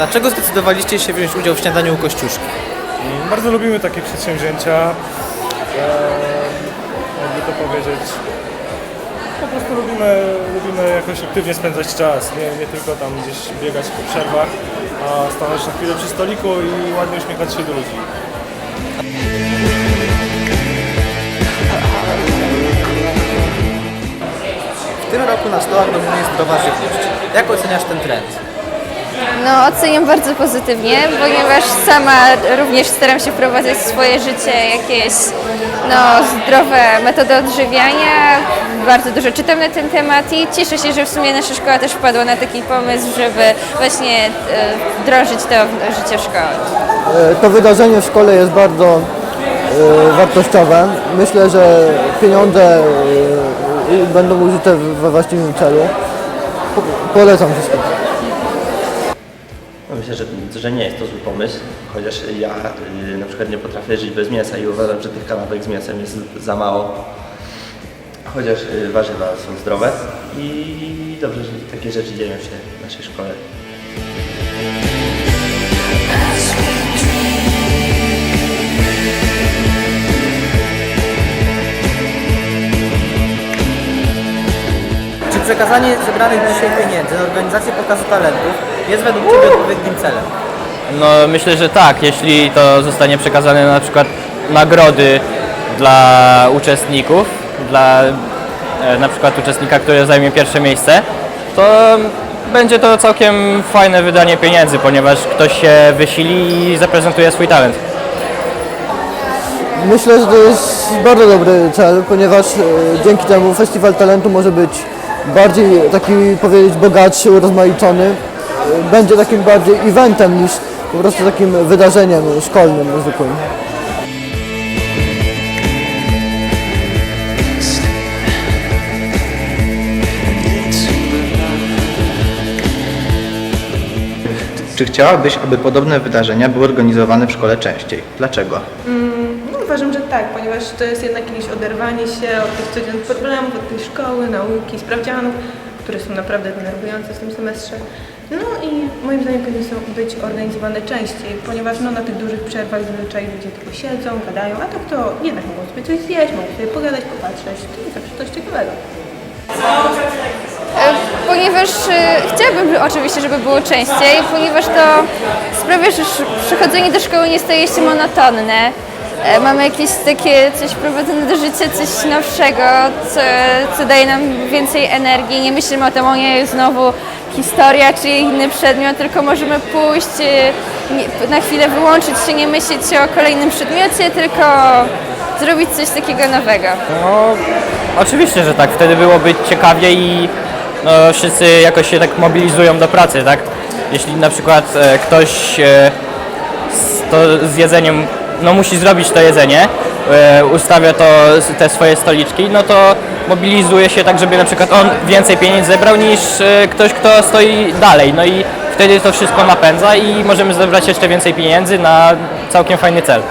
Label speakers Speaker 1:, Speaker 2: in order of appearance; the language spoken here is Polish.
Speaker 1: Dlaczego zdecydowaliście się wziąć udział w śniadaniu u Kościuszki?
Speaker 2: Bardzo lubimy takie przedsięwzięcia. Jakby to powiedzieć. Po prostu lubimy, lubimy jakoś aktywnie spędzać czas, nie, nie tylko tam gdzieś biegać po przerwach, a stanąć na chwilę przy stoliku i ładnie uśmiechać się do ludzi.
Speaker 1: W tym roku na stołach dominuje zdrowa żywność. Jak oceniasz ten trend?
Speaker 3: No, oceniam bardzo pozytywnie, ponieważ sama również staram się wprowadzać w swoje życie jakieś no, zdrowe metody odżywiania. Bardzo dużo czytam na ten temat i cieszę się, że w sumie nasza szkoła też wpadła na taki pomysł, żeby właśnie e, wdrożyć to w życie szkoły.
Speaker 4: E, To wydarzenie w szkole jest bardzo e, wartościowe. Myślę, że pieniądze e, będą użyte we właściwym celu. Po- Polecam wszystkim.
Speaker 5: No Myślę, że, że nie jest to zły pomysł, chociaż ja y, na przykład nie potrafię żyć bez mięsa i uważam, że tych kanapek z mięsem jest za mało. Chociaż y, warzywa są zdrowe i dobrze, że takie rzeczy dzieją się w naszej szkole.
Speaker 1: Czy przekazanie zebranych dzisiaj pieniędzy na organizację pokazu talentów jest według Ciebie odpowiednim celem?
Speaker 6: No myślę, że tak, jeśli to zostanie przekazane na przykład nagrody dla uczestników, dla e, na przykład uczestnika, który zajmie pierwsze miejsce, to będzie to całkiem fajne wydanie pieniędzy, ponieważ ktoś się wysili i zaprezentuje swój talent.
Speaker 4: Myślę, że to jest bardzo dobry cel, ponieważ e, dzięki temu Festiwal Talentu może być bardziej taki powiedzieć bogatszy, urozmaicony. Będzie takim bardziej eventem niż po prostu takim wydarzeniem szkolnym zwykłym.
Speaker 7: Czy chciałabyś, aby podobne wydarzenia były organizowane w szkole częściej? Dlaczego?
Speaker 8: No, uważam, że tak, ponieważ to jest jednak jakieś oderwanie się od tych codziennych problemów, od tej szkoły, nauki, sprawdzianów, które są naprawdę denerwujące w tym semestrze. No i moim zdaniem powinny są być organizowane częściej, ponieważ no, na tych dużych przerwach zazwyczaj ludzie tylko siedzą, gadają, a tak to jednak mogą sobie coś zjeść, mogą sobie pogadać, popatrzeć. To jest zawsze coś ciekawego.
Speaker 3: E, Ponieważ e, chciałabym oczywiście, żeby było częściej, ponieważ to sprawia, że przychodzenie do szkoły nie staje się monotonne. E, Mamy jakieś takie coś wprowadzone do życia, coś nowszego, co, co daje nam więcej energii. Nie myślimy o tym, o nie, znowu historia czy inny przedmiot, tylko możemy pójść, nie- na chwilę wyłączyć się, nie myśleć o kolejnym przedmiocie, tylko zrobić coś takiego nowego.
Speaker 6: No, oczywiście, że tak. Wtedy byłoby ciekawie i no, wszyscy jakoś się tak mobilizują do pracy, tak? Jeśli na przykład e, ktoś e, z, to z jedzeniem, no musi zrobić to jedzenie, ustawia to, te swoje stoliczki, no to mobilizuje się tak, żeby na przykład on więcej pieniędzy zebrał niż e, ktoś, kto stoi dalej. No i wtedy to wszystko napędza i możemy zebrać jeszcze więcej pieniędzy na całkiem fajny cel.